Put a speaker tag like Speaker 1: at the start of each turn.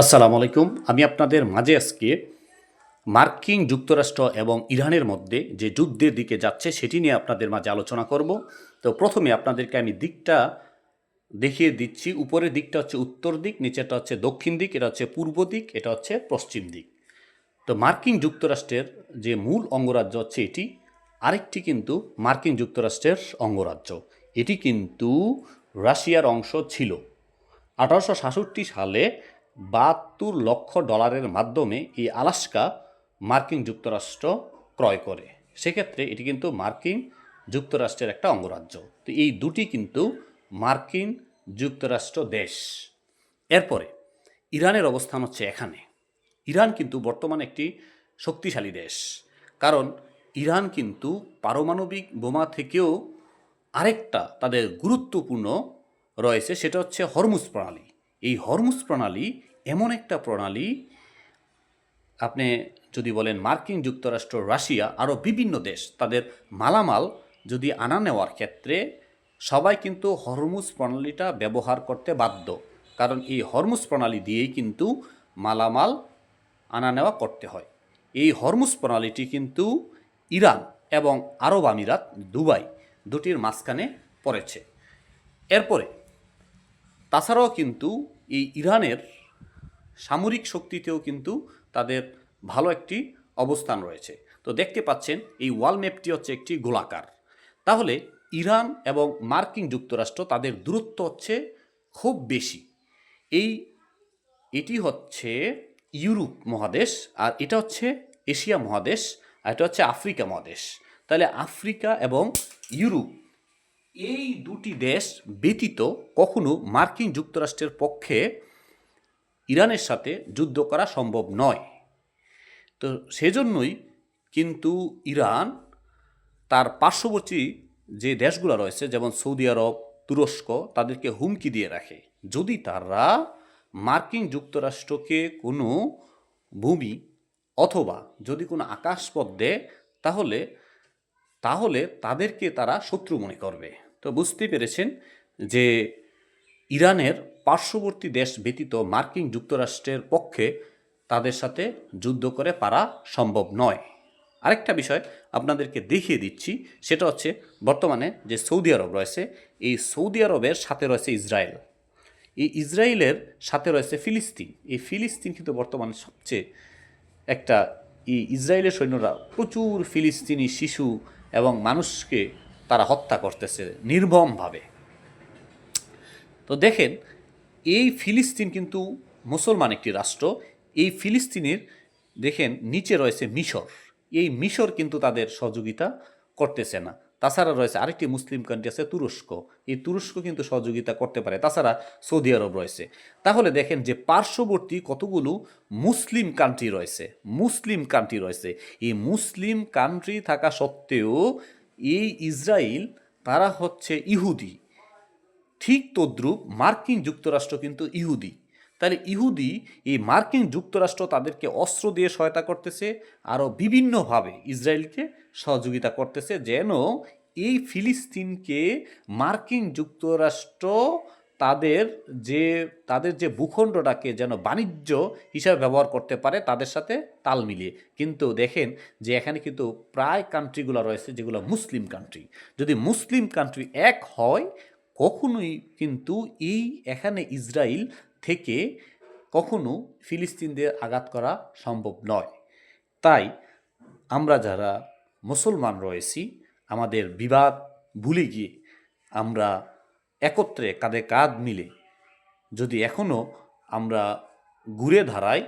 Speaker 1: আসসালামু আলাইকুম। আমি আপনাদের মাঝে আজকে মার্কিন যুক্তরাষ্ট্র এবং ইরানের মধ্যে যে যুদ্ধের দিকে যাচ্ছে সেটি নিয়ে আপনাদের মাঝে আলোচনা করব। তো প্রথমে আপনাদেরকে আমি দিকটা দেখিয়ে দিচ্ছি। উপরের দিকটা হচ্ছে উত্তর দিক নিচেটা হচ্ছে দক্ষিণ দিক, এটা হচ্ছে পূর্ব দিক, এটা হচ্ছে পশ্চিম দিক। তো মার্কিন যুক্তরাষ্ট্রের যে মূল অঙ্গরাজ্য হচ্ছে এটি, আরেকটি কিন্তু মার্কিন যুক্তরাষ্ট্রের অঙ্গরাজ্য। এটি কিন্তু রাশিয়ার অংশ ছিল। আঠারোশো সাতষট্টি সালে বাহাত্তর লক্ষ ডলারের মাধ্যমে এই আলাস্কা মার্কিন যুক্তরাষ্ট্র ক্রয় করে। সেক্ষেত্রে এটি কিন্তু মার্কিন যুক্তরাষ্ট্রের একটা অঙ্গরাজ্য। তো এই দুটি কিন্তু মার্কিন যুক্তরাষ্ট্র দেশ। এরপরে, ইরানের অবস্থান হচ্ছে এখানে। ইরান কিন্তু বর্তমানে একটি শক্তিশালী দেশ। কারণ ইরান কিন্তু পারমাণবিক বোমা থেকেও আরেকটা তাদের গুরুত্বপূর্ণ রয়েছে, সেটা হচ্ছে হরমুজ প্রণালী। এই হরমুজ প্রণালী এমন একটা প্রণালী, আপনি যদি বলেন মার্কিন যুক্তরাষ্ট্র, রাশিয়া আরও বিভিন্ন দেশ তাদের মালামাল যদি আনা নেওয়ার ক্ষেত্রে সবাই কিন্তু হরমুজ প্রণালীটা ব্যবহার করতে বাধ্য। কারণ এই হরমুজ প্রণালী দিয়েই কিন্তু মালামাল আনা নেওয়া করতে হয়। এই হরমুজ প্রণালীটি কিন্তু ইরান এবং আরব আমিরাত, দুবাই দুটির মাঝখানে পড়েছে। এরপরে, তাছাড়াও কিন্তু এই ইরানের সামরিক শক্তিতেও কিন্তু তাদের ভালো একটি অবস্থান রয়েছে। তো দেখতে পাচ্ছেন, এই ওয়াল ম্যাপটি হচ্ছে একটি গোলাকার। তাহলে ইরান এবং মার্কিন যুক্তরাষ্ট্র তাদের দূরত্ব হচ্ছে খুব বেশি। এই, এটি হচ্ছে ইউরোপ মহাদেশ আর এটা হচ্ছে এশিয়া মহাদেশ আর এটা হচ্ছে আফ্রিকা মহাদেশ। তাহলে আফ্রিকা এবং ইউরোপ, এই দুটি দেশ ব্যতীত কখনো মার্কিন যুক্তরাষ্ট্রের পক্ষে ইরানের সাথে যুদ্ধ করা সম্ভব নয়। তো সেজন্যই কিন্তু ইরান তার পার্শ্ববর্তী যে দেশগুলো রয়েছে, যেমন সৌদি আরব, তুরস্ক, তাদেরকে হুমকি দিয়ে রাখে। যদি তারা মার্কিন যুক্তরাষ্ট্রকে কোনো ভূমি অথবা যদি কোনো আকাশপথ দেয়, তাহলে তাহলে তাদেরকে তারা শত্রু মনে করবে। তো বুঝতে পেরেছেন যে ইরানের পার্শ্ববর্তী দেশ ব্যতীত মার্কিন যুক্তরাষ্ট্রের পক্ষে তাদের সাথে যুদ্ধ করে পারা সম্ভব নয়। আরেকটা বিষয় আপনাদেরকে দেখিয়ে দিচ্ছি, সেটা হচ্ছে বর্তমানে যে সৌদি আরব রয়েছে, এই সৌদি আরবের সাথে রয়েছে ইসরায়েল। এই ইসরায়েলের সাথে রয়েছে ফিলিস্তিন। এই ফিলিস্তিন কিন্তু বর্তমানে সবচেয়ে একটা, এই ইসরায়েলের সৈন্যরা প্রচুর ফিলিস্তিনি শিশু এবং মানুষকে তারা হত্যা করতেছে নির্মমভাবে তো দেখেন এই ফিলিস্তিন কিন্তু মুসলমান একটি রাষ্ট্র। এই ফিলিস্তিনের, দেখেন, নিচে রয়েছে মিশর। এই মিশর কিন্তু তাদের সহযোগিতা করতেছে না। তাছাড়া রয়েছে আরেকটি মুসলিম কান্ট্রি আছে তুরস্ক। এই তুরস্ক কিন্তু সহযোগিতা করতে পারে। তাছাড়া সৌদি আরব রয়েছে। তাহলে দেখেন যে পার্শ্ববর্তী কতগুলো মুসলিম কান্ট্রি রয়েছে। মুসলিম কান্ট্রি রয়েছে। এই মুসলিম কান্ট্রি থাকা সত্ত্বেও এই ইসরায়েল তারা হচ্ছে ইহুদি। ঠিক তদ্রূপ মার্কিন যুক্তরাষ্ট্র কিন্তু ইহুদি। তাহলে ইহুদি এই মার্কিন যুক্তরাষ্ট্র তাদেরকে অস্ত্র দিয়ে সহায়তা করতেছে, আরও বিভিন্নভাবে ইসরায়েলকে সহযোগিতা করতেছে, যেন এই ফিলিস্তিনকে মার্কিন যুক্তরাষ্ট্র তাদের যে তাদের যে ভূখণ্ডটাকে যেন বাণিজ্য হিসাবে ব্যবহার করতে পারে, তাদের সাথে তাল মিলিয়ে। কিন্তু দেখেন যে এখানে কিন্তু প্রায় কান্ট্রিগুলো রয়েছে যেগুলো মুসলিম কান্ট্রি যদি মুসলিম কান্ট্রি এক হয় কখনোই কিন্তু এই এখানে ইসরায়েল থেকে কখনো ফিলিস্তিনদের আঘাত করা সম্ভব নয়। তাই আমরা যারা মুসলমান রয়েছি, আমাদের বিবাদ ভুলে গিয়ে আমরা একত্রে কাঁধে কাঁধ মিলে যদি এখনও আমরা ঘুরে ধারায়